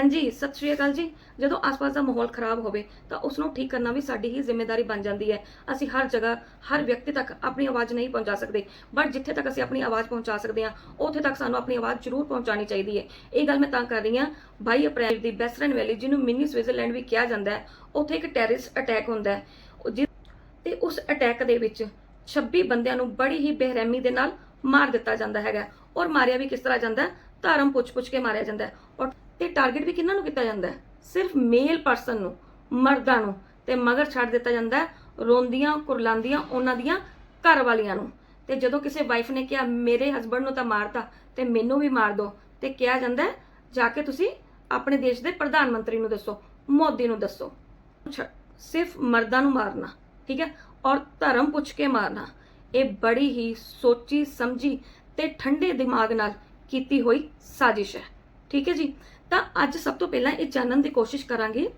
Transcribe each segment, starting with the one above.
ਹਾਂਜੀ, ਸਤਿ ਸ਼੍ਰੀ ਅਕਾਲ ਜੀ। ਜਦੋਂ ਆਸ-ਪਾਸ ਦਾ ਮਾਹੌਲ ਖਰਾਬ ਹੋਵੇ, ਤਾਂ ਉਸ ਨੂੰ ਠੀਕ ਕਰਨਾ ਵੀ ਸਾਡੀ ਹੀ ਜ਼ਿੰਮੇਵਾਰੀ ਬਣ ਜਾਂਦੀ ਹੈ। ਅਸੀਂ ਹਰ ਜਗ੍ਹਾ, ਹਰ ਵਿਅਕਤੀ ਤੱਕ ਆਪਣੀ ਆਵਾਜ਼ ਨਹੀਂ ਪਹੁੰਚਾ ਸਕਦੇ। ਬਟ ਜਿੱਥੇ ਤੱਕ ਅਸੀਂ ਆਪਣੀ ਆਵਾਜ਼ ਪਹੁੰਚਾ ਸਕਦੇ ਹਾਂ, ਉੱਥੇ ਤੱਕ ਸਾਨੂੰ ਆਪਣੀ ਆਵਾਜ਼ ਜ਼ਰੂਰ ਪਹੁੰਚਾਉਣੀ ਚਾਹੀਦੀ ਹੈ। ਇਹ ਗੱਲ ਮੈਂ ਤਾਂ ਕਰ ਰਹੀ ਹਾਂ 22 ਅਪ੍ਰੈਲ ਦੀ ਬੈਸਰਨ ਵੈਲੀ, ਜਿਹਨੂੰ ਮਿਨੀ ਸਵਿਟਜ਼ਰਲੈਂਡ ਵੀ ਕਿਹਾ ਜਾਂਦਾ ਹੈ, ਉੱਥੇ ਇੱਕ ਟੈਰਰਿਸਟ ਅਟੈਕ ਹੁੰਦਾ ਹੈ। ਉਹ ਤੇ ਉਸ ਅਟੈਕ ਦੇ ਵਿੱਚ 26 ਬੰਦਿਆਂ ਨੂੰ ਬੜੀ ਹੀ ਬੇਰਹਿਮੀ ਦੇ ਨਾਲ ਮਾਰ ਦਿੱਤਾ ਜਾਂਦਾ ਹੈਗਾ। ਔਰ ਮਾਰਿਆ ਵੀ ਕਿਸ ਤਰ੍ਹਾਂ ਜਾਂਦਾ ਹੈ? ਧਰਮ ਪੁੱਛ-ਪੁੱਛ ਕੇ ਮਾਰਿਆ ਜਾਂਦਾ ਔਰ ਤੇ ਟਾਰਗੇਟ ਵੀ ਕਿਹਨਾਂ ਨੂੰ ਕੀਤਾ ਜਾਂਦਾ ਸਿਰਫ ਮੇਲ ਪਰਸਨ ਨੂੰ, ਮਰਦਾਂ ਨੂੰ ਤੇ ਮਗਰ ਛੱਡ ਦਿੱਤਾ ਜਾਂਦਾ ਰੋਂਦੀਆਂ ਕੁਰਲਾਉਂਦੀਆਂ ਉਹਨਾਂ ਦੀਆਂ ਘਰ ਵਾਲੀਆਂ ਨੂੰ। ਤੇ ਜਦੋਂ ਕਿਸੇ ਵਾਈਫ ਨੇ ਕਿਹਾ, ਮੇਰੇ ਹਸਬੰਡ ਨੂੰ ਤਾਂ ਮਾਰਤਾ ਤੇ ਮੈਨੂੰ ਵੀ ਮਾਰ ਦਿਓ ਤੇ ਕਿਹਾ ਜਾਂਦਾ ਜਾ ਕੇ ਤੁਸੀਂ ਆਪਣੇ ਦੇਸ਼ ਦੇ ਪ੍ਰਧਾਨ ਮੰਤਰੀ ਨੂੰ ਦੱਸੋ, ਮੋਦੀ ਨੂੰ ਦੱਸੋ। ਛ- ਸਿਰਫ ਮਰਦਾਂ ਨੂੰ ਮਾਰਨਾ, ਠੀਕ ਹੈ, ਔਰ ਧਰਮ ਪੁੱਛ ਕੇ ਮਾਰਨਾ। ਇਹ ਬੜੀ ਹੀ ਸੋਚੀ, ਸਮਝੀ ਤੇ ਠੰਡੇ ਦਿਮਾਗ ਨਾਲ ਕੀਤੀ ਹੋਈ ਸਾਜ਼ਿਸ਼ ਹੈ। ਠੀਕ ਹੈ ਜੀ? ਤਾਂ ਅੱਜ ਸਭ ਤੋਂ ਪਹਿਲਾਂ ਇਹ ਜਾਣਨ ਦੀ ਕੋਸ਼ਿਸ਼ ਕਰਾਂਗੇ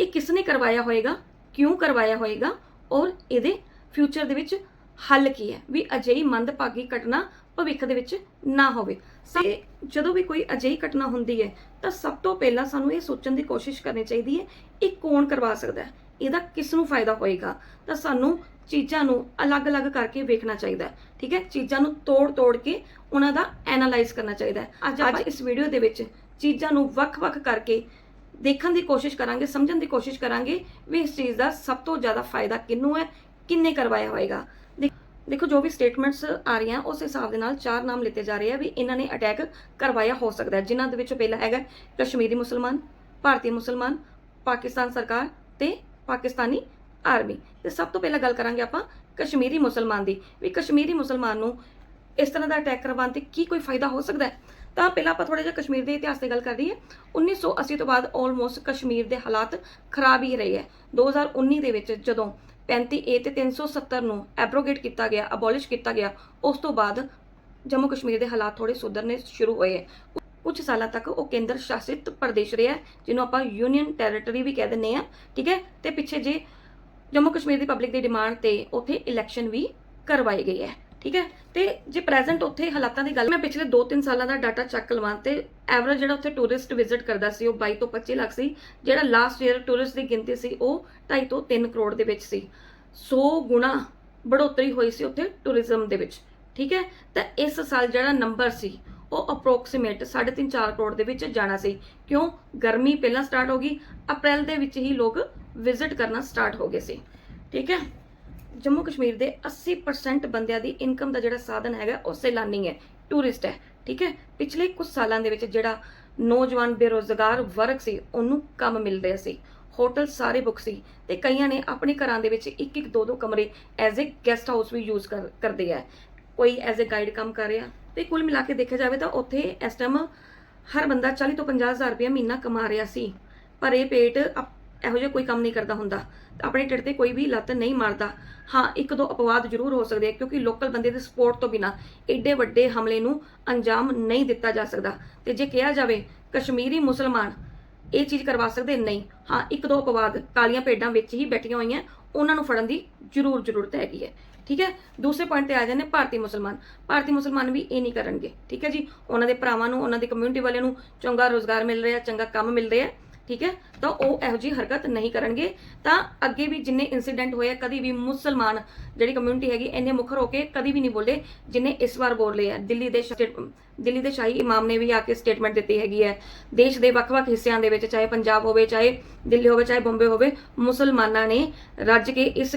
ਇਹ ਕਿਸ ਨੇ ਕਰਵਾਇਆ ਹੋਏਗਾ ਕਿਉਂ ਕਰਵਾਇਆ ਹੋਏਗਾ ਔਰ ਇਹਦੇ ਫਿਊਚਰ ਦੇ ਵਿੱਚ ਹੱਲ ਕੀ ਹੈ ਵੀ ਅਜਿਹੀ ਮੰਦਭਾਗੀ ਘਟਨਾ ਭਵਿੱਖ ਦੇ ਵਿੱਚ ਨਾ ਹੋਵੇ। ਤੇ ਜਦੋਂ ਵੀ ਕੋਈ ਅਜਿਹੀ ਘਟਨਾ ਹੁੰਦੀ ਹੈ ਤਾਂ ਸਭ ਤੋਂ ਪਹਿਲਾਂ ਸਾਨੂੰ ਇਹ ਸੋਚਣ ਦੀ ਕੋਸ਼ਿਸ਼ ਕਰਨੀ ਚਾਹੀਦੀ ਹੈ ਇਹ ਕੌਣ ਕਰਵਾ ਸਕਦਾ ਹੈ ਇਹਦਾ ਕਿਸ ਨੂੰ ਫਾਇਦਾ ਹੋਏਗਾ ਤਾਂ ਸਾਨੂੰ ਚੀਜ਼ਾਂ ਨੂੰ ਅਲੱਗ-ਅਲੱਗ ਕਰਕੇ ਵੇਖਣਾ ਚਾਹੀਦਾ ਹੈ ਠੀਕ ਹੈ? ਚੀਜ਼ਾਂ ਨੂੰ ਤੋੜ-ਤੋੜ ਕੇ ਉਹਨਾਂ ਦਾ ਐਨਾਲਾਈਜ਼ ਕਰਨਾ ਚਾਹੀਦਾ ਹੈ। ਅੱਜ ਆਪਾਂ ਇਸ ਵੀਡੀਓ ਦੇ ਵਿੱਚ ਚੀਜ਼ਾਂ ਨੂੰ ਵੱਖ-ਵੱਖ ਕਰਕੇ ਦੇਖਣ ਦੀ ਕੋਸ਼ਿਸ਼ ਕਰਾਂਗੇ, ਸਮਝਣ ਦੀ ਕੋਸ਼ਿਸ਼ ਕਰਾਂਗੇ ਵੀ ਇਸ ਚੀਜ਼ ਦਾ ਸਭ ਤੋਂ ਜ਼ਿਆਦਾ ਫਾਇਦਾ ਕਿਹਨੂੰ ਹੈ, ਕਿੰਨੇ ਕਰਵਾਇਆ ਹੋਏਗਾ। ਦੇਖ- ਦੇਖੋ ਜੋ ਵੀ ਸਟੇਟਮੈਂਟਸ ਆ ਰਹੀਆਂ, ਉਸ ਹਿਸਾਬ ਦੇ ਨਾਲ ਚਾਰ ਨਾਮ ਲਿੱਤੇ ਜਾ ਰਹੇ ਆ ਵੀ ਇਹਨਾਂ ਨੇ ਅਟੈਕ ਕਰਵਾਇਆ ਹੋ ਸਕਦਾ ਹੈ। ਜਿਨ੍ਹਾਂ ਦੇ ਵਿੱਚੋਂ ਪਹਿਲਾ ਹੈਗਾ ਕਸ਼ਮੀਰੀ ਮੁਸਲਮਾਨ, ਭਾਰਤੀ ਮੁਸਲਮਾਨ, ਪਾਕਿਸਤਾਨ ਸਰਕਾਰ ਤੇ ਪਾਕਿਸਤਾਨੀ ਆਰਮੀ। ਤੇ ਸਭ ਤੋਂ ਪਹਿਲਾਂ ਗੱਲ ਕਰਾਂਗੇ ਆਪਾਂ ਕਸ਼ਮੀਰੀ ਮੁਸਲਮਾਨ ਦੀ। ਵੀ ਕਸ਼ਮੀਰੀ ਮੁਸਲਮਾਨ ਨੂੰ ਇਸ ਤਰ੍ਹਾਂ ਦਾ ਅਟੈਕ ਕਰਵਾਉਣ ਤੇ ਕੀ ਕੋਈ ਫਾਇਦਾ ਹੋ ਸਕਦਾ ਹੈ? ਤਾਂ ਪਹਿਲਾਂ ਆਪਾਂ ਥੋੜਾ ਜਿਹਾ ਕਸ਼ਮੀਰ ਦੇ ਇਤਿਹਾਸ ਦੀ ਗੱਲ ਕਰ ਲਈਏ। 1980 ਤੋਂ ਬਾਅਦ ਆਲਮੋਸਟ ਕਸ਼ਮੀਰ ਦੇ ਹਾਲਾਤ ਖਰਾਬ ਹੀ ਰਹੇ ਹੈ। 2019 ਦੇ ਵਿੱਚ ਜਦੋਂ 35 ਏ ਤੇ 370 ਨੂੰ ਐਬਰੋਗੇਟ ਕੀਤਾ ਗਿਆ ਅਬੋਲਿਸ਼ ਕੀਤਾ ਗਿਆ, ਉਸ ਤੋਂ ਬਾਅਦ ਜੰਮੂ ਕਸ਼ਮੀਰ ਦੇ ਹਾਲਾਤ ਥੋੜੇ ਸੁਧਰਨੇ ਸ਼ੁਰੂ ਹੋਏ ਹੈ। ਕੁਝ ਸਾਲਾਂ ਤੱਕ ਉਹ ਕੇਂਦਰ ਸ਼ਾਸਿਤ ਪ੍ਰਦੇਸ਼ ਰਿਹਾ ਜਿਹਨੂੰ ਆਪਾਂ ਯੂਨੀਅਨ ਟੈਰੀਟਰੀ ਵੀ ਕਹਿ ਦਿੰਦੇ ਆ ਠੀਕ ਹੈ? ਤੇ ਪਿੱਛੇ ਜੇ ਜੰਮੂ ਕਸ਼ਮੀਰ ਦੀ ਪਬਲਿਕ ਦੀ ਡਿਮਾਂਡ ਤੇ ਉੱਥੇ ਇਲੈਕਸ਼ਨ ਵੀ ਕਰਵਾਈ ਗਈ ਹੈ। ਠੀਕ ਹੈ? ਤੇ ਜੇ ਪ੍ਰੈਜ਼ੈਂਟ ਉੱਥੇ ਹਾਲਾਤਾਂ ਦੀ ਗੱਲ ਮੈਂ ਪਿਛਲੇ 2-3 ਸਾਲਾਂ ਦਾ ਡਾਟਾ ਚੈੱਕ ਲਵਾਂ ਤੇ ਐਵਰੇਜ ਜਿਹੜਾ ਉੱਥੇ ਟੂਰਿਸਟ ਵਿਜ਼ਿਟ ਕਰਦਾ ਸੀ, ਉਹ 22 ਤੋਂ 25 ਲੱਖ ਸੀ। ਜਿਹੜਾ ਲਾਸਟ ਈਅਰ ਟੂਰਿਸਟ ਦੀ ਗਿਣਤੀ ਸੀ, ਉਹ 2.5 ਤੋਂ 3 ਕਰੋੜ ਦੇ ਵਿੱਚ ਸੀ। 100 ਗੁਣਾ ਬੜੋਤਰੀ ਹੋਈ ਸੀ ਉੱਥੇ ਟੂਰਿਜ਼ਮ ਦੇ ਵਿੱਚ, ਠੀਕ ਹੈ? ਤਾਂ ਇਸ ਸਾਲ ਜਿਹੜਾ ਨੰਬਰ ਸੀ, ਉਹ ਅਪਰੋਕਸੀਮੇਟ 3.5-4 ਕਰੋੜ ਦੇ ਵਿੱਚ ਜਾਣਾ ਸੀ। ਕਿਉਂ? ਗਰਮੀ ਪਹਿਲਾਂ ਸਟਾਰਟ ਹੋ ਗਈ, ਅਪ੍ਰੈਲ ਦੇ ਵਿੱਚ ਹੀ ਲੋਕ ਵਿਜ਼ਿਟ ਕਰਨਾ ਸਟਾਰਟ ਹੋ ਗਏ ਸੀ। ਠੀਕ ਹੈ? ਜੰਮੂ ਕਸ਼ਮੀਰ ਦੇ 80% ਬੰਦਿਆਂ ਦੀ ਇਨਕਮ ਦਾ ਜਿਹੜਾ ਸਾਧਨ ਹੈਗਾ ਉਹ ਸੈਲਾਨੀ ਹੈ ਟੂਰਿਸਟ ਹੈ, ਠੀਕ ਹੈ? ਪਿਛਲੇ ਕੁਝ ਸਾਲਾਂ ਦੇ ਵਿੱਚ ਜਿਹੜਾ ਨੌਜਵਾਨ ਬੇਰੋਜ਼ਗਾਰ ਵਰਗ ਸੀ, ਉਹਨੂੰ ਕੰਮ ਮਿਲ ਰਿਹਾ ਸੀ, ਹੋਟਲ ਸਾਰੇ ਬੁੱਕ ਸੀ ਤੇ ਕਈਆਂ ਨੇ ਆਪਣੇ ਘਰਾਂ ਦੇ ਵਿੱਚ ਇੱਕ ਇੱਕ ਦੋ ਦੋ ਕਮਰੇ ਐਜ਼ ਅ ਗੈਸਟ ਹਾਊਸ ਵੀ ਯੂਜ਼ ਕਰਦੇ ਆ। ਕੋਈ ਐਜ਼ ਅ ਗਾਈਡ ਕੰਮ ਕਰ ਰਿਹਾ ਤੇ ਕੁੱਲ ਮਿਲਾ ਕੇ ਦੇਖਿਆ ਜਾਵੇ ਤਾਂ ਉੱਥੇ ਇਸ ਟਾਈਮ ਹਰ ਬੰਦਾ 40 ਤੋਂ 50 ਹਜ਼ਾਰ ਰੁਪਏ ਮਹੀਨਾ ਕਮਾ ਰਿਹਾ ਸੀ। ਪਰ ਇਹ ਪੇਟ ਅਪ- ਇਹੋ ਜਿਹਾ ਕੋਈ ਕੰਮ ਨਹੀਂ ਕਰਦਾ ਹੁੰਦਾ। ਆਪਣੇ ਢਿੱਡ ਤੇ ਕੋਈ ਵੀ ਲੱਤ ਨਹੀਂ ਮਾਰਦਾ। ਹਾਂ, ਇੱਕ ਦੋ ਅਪਵਾਦ ਜ਼ਰੂਰ ਹੋ ਸਕਦੇ ਆ, ਕਿਉਂਕਿ ਲੋਕਲ ਬੰਦੇ ਦੇ ਸਪੋਰਟ ਤੋਂ ਬਿਨਾ ਐਡੇ ਵੱਡੇ ਹਮਲੇ ਨੂੰ ਅੰਜਾਮ ਨਹੀਂ ਦਿੱਤਾ ਜਾ ਸਕਦਾ। ਤੇ ਜੇ ਕਿਹਾ ਜਾਵੇ, ਕਸ਼ਮੀਰੀ ਮੁਸਲਮਾਨ ਇਹ ਚੀਜ਼ ਕਰਵਾ ਸਕਦੇ? ਨਹੀਂ। ਹਾਂ, ਇੱਕ ਦੋ ਅਪਵਾਦ ਕਾਲੀਆਂ ਭੇਡਾਂ ਵਿੱਚ ਹੀ ਬੈਠੀਆਂ ਹੋਈਆਂ, ਉਹਨਾਂ ਨੂੰ ਫੜਨ ਦੀ ਜ਼ਰੂਰ ਜ਼ਰੂਰਤ ਹੈਗੀ ਹੈ। ਠੀਕ ਹੈ? ਦੂਸਰੇ ਪੁਆਇੰਟ ਤੇ ਆ ਜਾਂਦੇ ਭਾਰਤੀ ਮੁਸਲਮਾਨ। ਭਾਰਤੀ ਮੁਸਲਮਾਨ ਵੀ ਇਹ ਨਹੀਂ ਕਰਨਗੇ। ਠੀਕ ਹੈ ਜੀ? ਉਹਨਾਂ ਦੇ ਭਰਾਵਾਂ ਨੂੰ, ਉਹਨਾਂ ਦੀ ਕਮਿਊਨਿਟੀ ਵਾਲਿਆਂ ਨੂੰ ਚੰਗਾ ਰੋਜ਼ਗਾਰ ਮਿਲ ਰਿਹਾ, ਚੰਗਾ ਕੰਮ ਮਿਲ ਰਿਹਾ। ਠੀਕ ਹੈ? ਤਾਂ ਉਹ ਇਹੋ ਜੀ ਹਰਕਤ ਨਹੀਂ ਕਰਨਗੇ। ਤਾਂ ਅੱਗੇ ਵੀ ਜਿੰਨੇ ਇਨਸੀਡੈਂਟ ਹੋਏ ਆ, ਕਦੀ ਵੀ ਮੁਸਲਮਾਨ ਜਿਹੜੀ ਕਮਿਊਨਿਟੀ ਹੈਗੀ ਇੰਨੇ ਮੁਖਰ ਹੋ ਕੇ ਕਦੀ ਵੀ ਨਹੀਂ ਬੋਲੇ ਜਿੰਨੇ ਇਸ ਵਾਰ ਬੋਲ ਰਹੇ ਆ। ਦਿੱਲੀ ਦੇ ਦਿੱਲੀ ਦੇ ਸ਼ਾਹੀ ਇਮਾਮ ਨੇ ਵੀ ਆ ਕੇ ਸਟੇਟਮੈਂਟ ਦਿੱਤੀ ਹੈਗੀ ਹੈ। ਦੇਸ਼ ਦੇ ਵੱਖ-ਵੱਖ ਹਿੱਸਿਆਂ ਦੇ ਵਿੱਚ ਚਾਹੇ ਪੰਜਾਬ ਹੋਵੇ ਚਾਹੇ ਦਿੱਲੀ ਹੋਵੇ ਚਾਹੇ ਬੰਬੇ ਹੋਵੇ ਮੁਸਲਮਾਨਾਂ ਨੇ ਰੱਜ ਕੇ ਇਸ